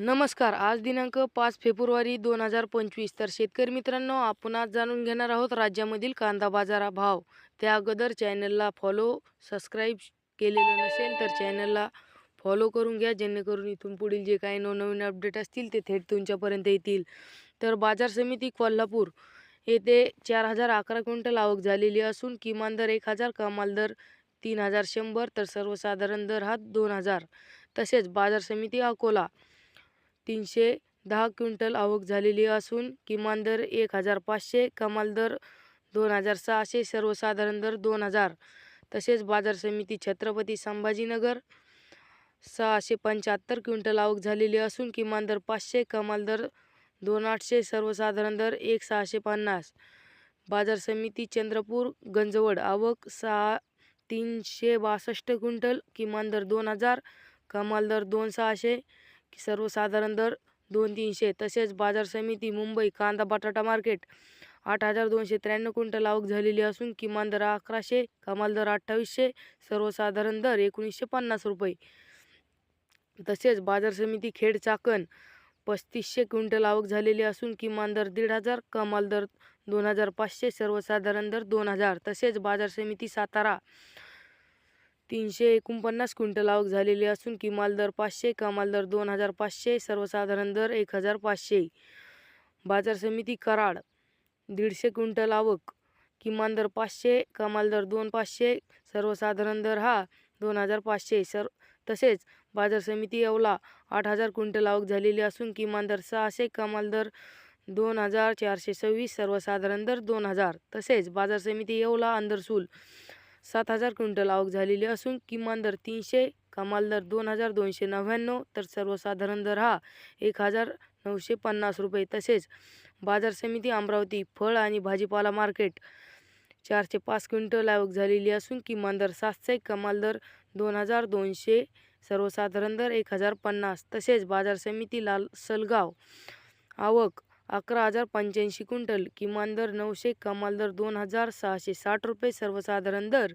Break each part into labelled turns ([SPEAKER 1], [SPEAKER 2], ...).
[SPEAKER 1] नमस्कार. आज दिनांक पाच फेब्रुवारी दोन हजार पंचवीस. तर शेतकरी मित्रांनो आपण आज जाणून घेणार आहोत राज्यामधील कांदा बाजारा भाव त्या अगोदर चॅनलला फॉलो सबस्क्राईब केलेलं नसेल तर चॅनलला फॉलो करून घ्या जेणेकरून इथून पुढील जे काही नवनवीन अपडेट असतील ते थेट तुमच्यापर्यंत येतील. तर बाजार समिती कोल्हापूर येथे चार हजार अकरा क्विंटल आवक झालेली असून किमान दर एक हजार कमाल दर तीन हजार शंभर. तर सर्वसाधारण दर हा दोन हजार. तसेच बाजार समिती अकोला तीनशे दहा क्विंटल आवक झालेली असून किमान दर एक हजार पाचशे कमाल दर दोन हजार सहाशे सर्वसाधारण दर दोन हजार. तसेच बाजार समिती छत्रपती संभाजीनगर सहाशे पंच्याहत्तर क्विंटल आवक झालेली असून किमान दर पाचशे कमाल दर दोन आठशे सर्वसाधारण दर एक सहाशे पन्नास. बाजार समिती चंद्रपूर गंजवड आवक सहा तीनशे बासष्ट क्विंटल किमान दर दोन हजार कमाल दर दोन सहाशे सर्वसाधारण दर दोन तीनशे तसेच बाजार समिती मुंबई कांदा बटाटा मार्केट आठ हजार दोनशे त्र्याण्णव क्विंटल आवक झालेली असून किमान दर अकराशे कमाल दर अठ्ठावीसशे सर्वसाधारण दर एकोणीसशे पन्नास रुपये. तसेच बाजार समिती खेड चाकण पस्तीसशे क्विंटल आवक झालेली असून किमान दर दीड हजार कमाल दर दोन हजार पाचशे सर्वसाधारण दर दोन हजार. तसेच बाजार समिती सातारा तीनशे एकोणपन्नास क्विंटल आवक झालेली असून किमाल दर पाचशे कमाल दर दोन हजार पाचशे सर्वसाधारण दर एक हजार पाचशे. बाजार समिती कराड दीडशे क्विंटल आवक किमान दर पाचशे कमाल दर दोन पाचशे सर्वसाधारण दर हा दोन हजार पाचशे. सर तसेच बाजार समिती येवला आठ हजार क्विंटल आवक झालेली असून किमान दर सहाशे कमाल दर दोन हजार चारशे सव्वीस सर्वसाधारण दर दोन हजार. तसेच बाजार समिती येवला अंदरसूल सात हजार क्विंटल आवक झालेली असून किमान दर तीनशे कमाल दर दोन हजार दोनशे नव्याण्णव तर सर्वसाधारण दर हा एक हजार नऊशे पन्नास रुपये. तसेच बाजार समिती अमरावती फळ आणि भाजीपाला मार्केट चारशे पाच क्विंटल आवक झालेली असून किमान दर सातशे कमाल दर दोन हजार दोनशे सर्वसाधारण दर एक हजार पन्नास. तसेच बाजार समिती लाल सलगाव आवक अकरा हजार पंच्याऐंशी क्विंटल. किमान दर नऊशे कमाल दर दोन हजार सहाशे साठ रुपये सर्वसाधारण दर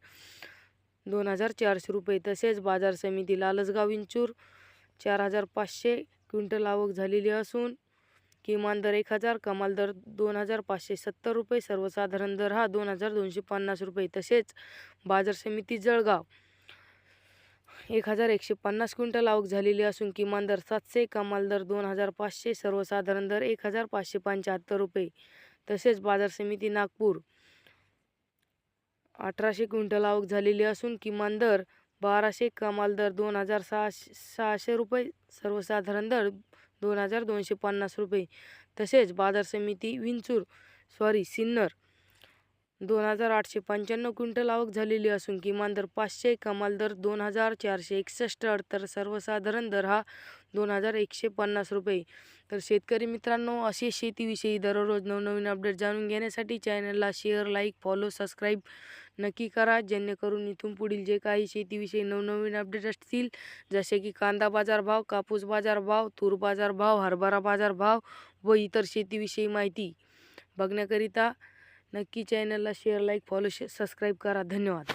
[SPEAKER 1] दोन हजार चारशे रुपये. तसेच बाजार समिती लालसगाव इंचूर चार हजार पाचशे क्विंटल आवक झालेली असून किमान दर एक हजार कमाल दर दोन हजार पाचशे सत्तर रुपये सर्वसाधारण दर हा दोन हजार दोनशे पन्नास रुपये. तसेच बाजार समिती जळगाव एक हजार एकशे पन्नास क्विंटल आवक झालेली असून किमान दर सातशे कमाल दर दोन हजार पाचशे सर्वसाधारण दर एक हजार पाचशे पंच्याहत्तर रुपये. तसेच बाजार समिती नागपूर अठराशे क्विंटल आवक झालेली असून किमान दर बाराशे कमाल दर दोन हजार सहाशे सहाशे रुपये. सर्वसाधारण दर दोन हजार दोनशे पन्नास रुपये. तसेच बाजार समिती विंचूर सॉरी सिन्नर दोन हजार आठशे पंच्याण्णव क्विंटल आवक झालेली असून किमान दर पाचशे कमाल दर दोन हजार चारशे एकसष्ट तर सर्वसाधारण दर हा दोन हजार एकशे पन्नास रुपये. तर शेतकरी मित्रांनो असे शेतीविषयी दररोज नवनवीन अपडेट जाणून घेण्यासाठी चॅनलला शेअर लाईक फॉलो सबस्क्राईब नक्की करा जेणेकरून इथून पुढील जे काही शेतीविषयी नवनवीन अपडेट असतील जसे की कांदा बाजार भाव कापूस बाजारभाव तूर बाजारभाव हरभरा बाजार भाव व इतर शेतीविषयी माहिती बघण्याकरिता नक्की चॅनलला शेअर लाईक फॉलो सबस्क्राईब करा. धन्यवाद.